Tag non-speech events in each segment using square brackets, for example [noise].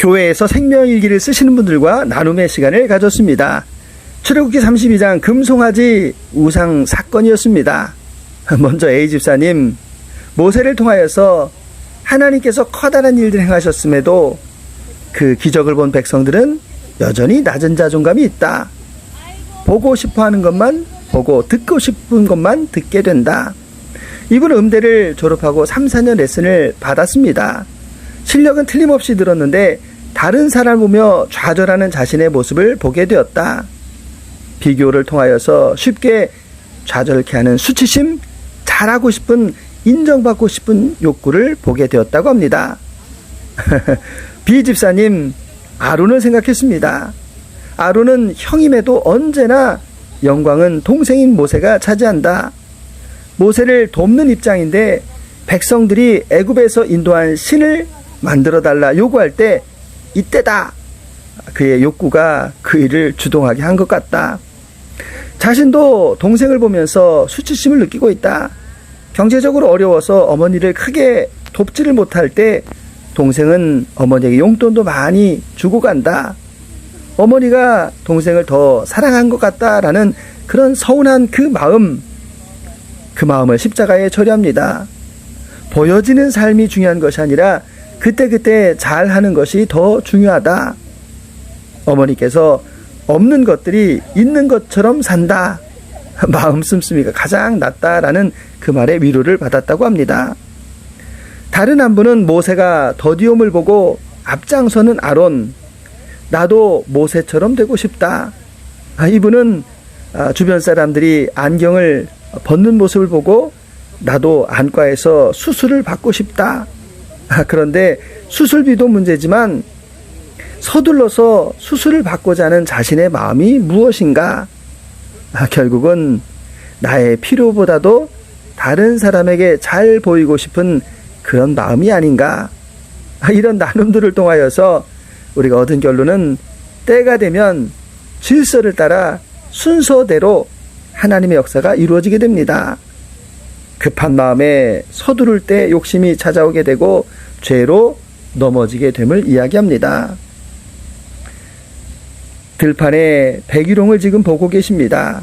교회에서 생명일기를 쓰시는 분들과 나눔의 시간을 가졌습니다. 출애굽기 32장 금송아지 우상 사건이었습니다. 먼저 A 집사님 모세를 통하여서 하나님께서 커다란 일들 행하셨음에도 그 기적을 본 백성들은 여전히 낮은 자존감이 있다. 보고 싶어 하는 것만 보고 듣고 싶은 것만 듣게 된다. 이분은 음대를 졸업하고 3, 4년 레슨을 받았습니다. 실력은 틀림없이 늘었는데 다른 사람을 보며 좌절하는 자신의 모습을 보게 되었다. 비교를 통하여서 쉽게 좌절케 하는 수치심, 잘하고 싶은 인정받고 싶은 욕구를 보게 되었다고 합니다. [laughs] 비 집사님, 아론을 생각했습니다. 아론은 형임에도 언제나 영광은 동생인 모세가 차지한다. 모세를 돕는 입장인데 백성들이 애굽에서 인도한 신을 만들어 달라 요구할 때 이때다. 그의 욕구가 그 일을 주동하게 한 것 같다. 자신도 동생을 보면서 수치심을 느끼고 있다. 경제적으로 어려워서 어머니를 크게 돕지를 못할 때 동생은 어머니에게 용돈도 많이 주고 간다. 어머니가 동생을 더 사랑한 것 같다라는 그런 서운한 그 마음, 그 마음을 십자가에 처리합니다. 보여지는 삶이 중요한 것이 아니라 그때그때 잘 하는 것이 더 중요하다. 어머니께서 없는 것들이 있는 것처럼 산다. [laughs] 마음 씀씀이가 가장 낫다라는 그 말에 위로를 받았다고 합니다. 다른 한 분은 모세가 더디움을 보고 앞장서는 아론, 나도 모세처럼 되고 싶다. 아, 이분은 아, 주변 사람들이 안경을 벗는 모습을 보고 나도 안과에서 수술을 받고 싶다. 아, 그런데 수술비도 문제지만 서둘러서 수술을 받고자 하는 자신의 마음이 무엇인가? 아, 결국은 나의 필요보다도 다른 사람에게 잘 보이고 싶은 그런 마음이 아닌가? 아, 이런 나눔들을 통하여서 우리가 얻은 결론은 때가 되면 질서를 따라 순서대로 하나님의 역사가 이루어지게 됩니다. 급한 마음에 서두를 때 욕심이 찾아오게 되고 죄로 넘어지게 됨을 이야기합니다. 들판에 백일홍을 지금 보고 계십니다.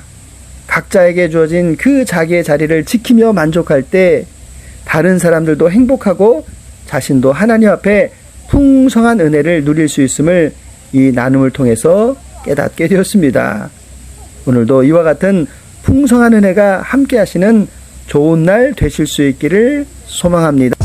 각자에게 주어진 그 자기의 자리를 지키며 만족할 때 다른 사람들도 행복하고 자신도 하나님 앞에 풍성한 은혜를 누릴 수 있음을 이 나눔을 통해서 깨닫게 되었습니다. 오늘도 이와 같은 풍성한 은혜가 함께 하시는 좋은 날 되실 수 있기를 소망합니다.